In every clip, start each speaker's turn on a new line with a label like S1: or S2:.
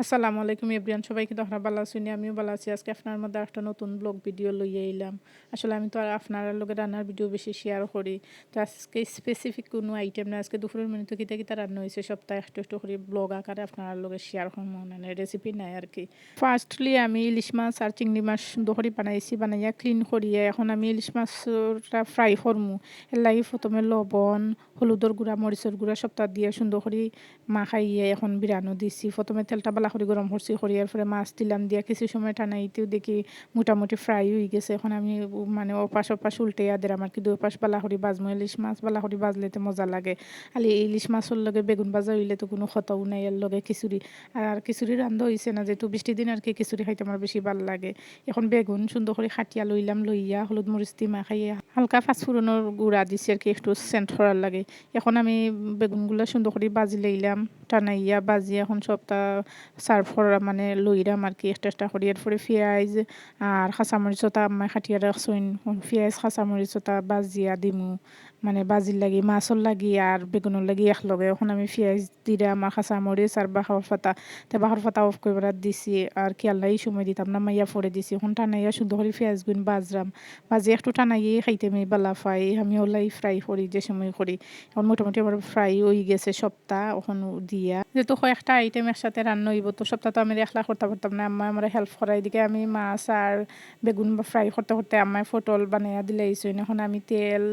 S1: আসসালামু আলাইকুম এভরিয়ান সবাইকে তো ভালো আছি আমিও ভালো আছি। আজকে আপনার মধ্যে একটা নতুন ব্লগ ভিডিও লইয়ে এলাম। আসলে আমি তো আর আপনার লগে রান্নার ভিডিও বেশি শেয়ার করি। তো আজকে স্পেসিফিক কোনো আইটেম না। আজকে দুপুরের মিনিট কিতা কিতা রান্না হয়েছে সপ্তাহে একটু একটু করে ব্লগ আকারে আপনার লগে শেয়ার করব মানে রেসিপি নাই আর কি। ফার্স্টলি আমি ইলিশ মাছ আর চিংড়ি মাছ করে বানাইছি, বানাইয়া ক্লিন করিয়ে এখন আমি ইলিশ মাছটা ফ্রাই করমু। এর লাগে প্রথমে লবণ, হলুদর গুঁড়া, মরিচের গুঁড়া সপ্তাহ দিয়ে সুন্দর করে মাখাইয়ে এখন বিরানো দিছি। প্রথমে তেলটা করে গরম করছি করিয়ার পরে মাছ দিলাম দিয়া। কিছু সময় টানাইতেও দেখি মোটামুটি ফ্রাই হয়ে গেছে। এখন আমি মানে ওপাশ ওপাশ উল্টে আদের আমার কিন্তু ওপাশ বালা করি বাজমো ইলিশ মাছ বালা করি বাজলে তো মজা লাগে। খালি ইলিশ মাছের লগে বেগুন ভাজা হইলে তো কোনো খতাও নাই এর লগে খিচুড়ি। আর খিচুড়ি রান্ধা হয়েছে না, যেহেতু বৃষ্টির দিন আর কি খিচুড়ি খাইতে আমার বেশি ভালো লাগে। এখন বেগুন সুন্দর করে খাটিয়া লইলাম লইয়া হলুদ মরিচ দি মাখাইয়া হালকা ফাঁসফুরনের গুঁড়া দিছি আর কি একটু সেন্ট করার লাগে। এখন আমি বেগুনগুলো সুন্দর করে বাজি লইলাম, টানাইয়া, বাজি এখন সবটা সার্ভ মানে লইরাম আর কি একটা একটা করি। এরপরে পেঁয়াজ আর কাঁচামরিচতা আম্মাই খাটিয়া রাখছইন। পেঁয়াজ কাঁচামরিচতা বাজিয়া দিমু। মানে বাজির লাগি মাছর লাগি আর বেগুনের লাগি একলগে। এখন আমি পেঁয়াজ দিলাম আর কাঁচামরিচ আর বাহর ফাতা তে বাহর ফাতা অফ করে দিছি আর কি আল্লাহ সময় দিতাম না, মাইয়া ফরে দিছি। এখন টানাইয়া সুন্দর করে পেঁয়াজ গুণ বাজরাম। বাজি একটু টানাইয়ে খাইতে আমি বালা ফাই আমি ওলাই ফ্রাই করি, যে সময় করি। এখন মোটামুটি আমার ফ্রাই হয়ে গেছে সপ্তাহ। ওখান দিয়া। যেহেতু কয়েকটা আইটেম একসাথে রান্না হইব তো সপ্তাহ তো আমি রেখলা করতে পারতাম না আম্মা আমার হেল্প করা এদিকে আমি মাছ আর বেগুন ফ্রাই করতে করতে আম্মায় ফটল বানাইয়া দিলাইছো এখন আমি তেল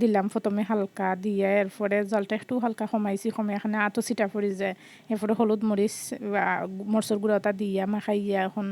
S1: দিলাম প্রথমে হালকা দিয়ে, এরপরে জলটা একটু হালকা কমাইছি কমে এখানে আতো চিটা পড়ি যায়। এরপরে হলুদ মরিচ মরচর গুঁড়াটা দিয়া মাখাইয়া এখন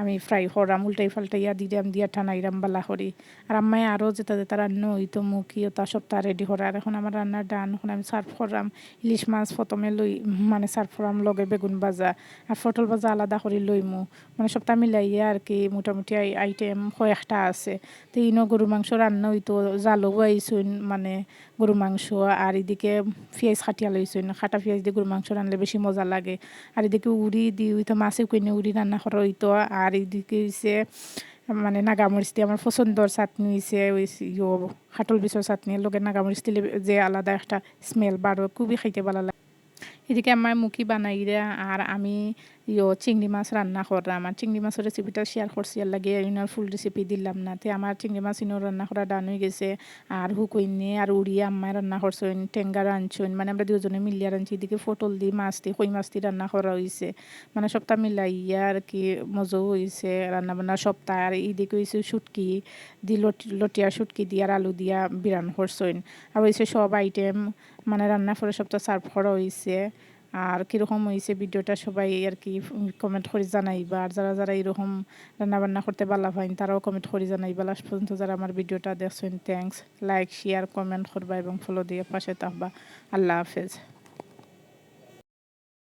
S1: আমি ফ্রাই করাম উল্টাই ফাল্টাইয়া দিলাম দিয়া ঠানাইরাম বালা করি আর আম্মায় আরও যেটা যেটা রান্না হইতো মুখি তা সপ্তাহ রেডি করার এখন আমার রান্নার ডান, এখন আমি সার্ভ করাম ইলিশ মাছ প্রথমে লই মানে সার্ভ করাম লগে বেগুন ভাজা, আর পটল ভাজা আলাদা করে লইমু। মানে সপ্তাহ মিলাইয়া আর কি মোটামুটি আইটেম কয়েকটা আছে। তো ইনো গরু মাংস রান্না হইতো, জালও আইসুন মানে গরু মাংস, আর এদিকে পেঁয়াজ খাটিয়া লইছুন খাটা পেঁয়াজ দিয়ে গরু মাংস রানলে বেশি মজা লাগে। আর এদিকে উড়ি দি হইতো মাছে কুইনে উড়ি রান্না করা হইতো আর এদিকে হয়েছে মানে নাগামরিচ দিয়ে আমার পছন্দর চাটনি হয়েছে ওই ইয়ো হাটল বিচর চাটনির লগে নাগামরিচ দিলে যে আলাদা একটা স্মেল বাড়ো খুবই খাইতে ভালো লাগে। এদিকে আমার মুখি বানাই রে আর আমি ইয়ো চিংড়ি মাছ রান্না করলাম আর চিংড়ি মাছের রেসিপিটা শেয়ার করছি আর লাগে ইনার ফুল রেসিপি দিলাম না। তে আমার চিংড়ি মাছ ইনো রান্না করা ডান হয়ে গেছে। আর হুকুইনে আর উড়িয়ে আম্মায় রান্না করছেন টেঙ্গা রাঁধছেন মানে আমরা দুজনে মিলিয়ে রাঁধছি, এদিকে ফটল দি, মাছ দি, কই মাছ দি রান্না করা হয়েছে মানে সপ্তাহ মিলাইয়া আর কি মজাও হয়েছে রান্না বান্না সপ্তাহ। আর এদিকে হয়েছে শুটকি দি লটিয়া শুটকি দিয়ে আর আলু দিয়া বিরান করছেন। আর হয়েছে সব আইটেম মানে রান্না করে সপ্তাহ সার্ভ করা হয়েছে আর কীরকম হয়েছে ভিডিওটা সবাই আর কি কমেন্ট করে জানাইবা। আর যারা যারা এরকম রান্নাবান্না করতে ভালো পাইন তারাও কমেন্ট করে জানাইবা। লাস্ট পর্যন্ত যারা আমার ভিডিওটা দেখছেন থ্যাংকস লাইক শেয়ার কমেন্ট করবা এবং ফলো দিয়ে পাশে থাকবা। আল্লাহ হাফেজ।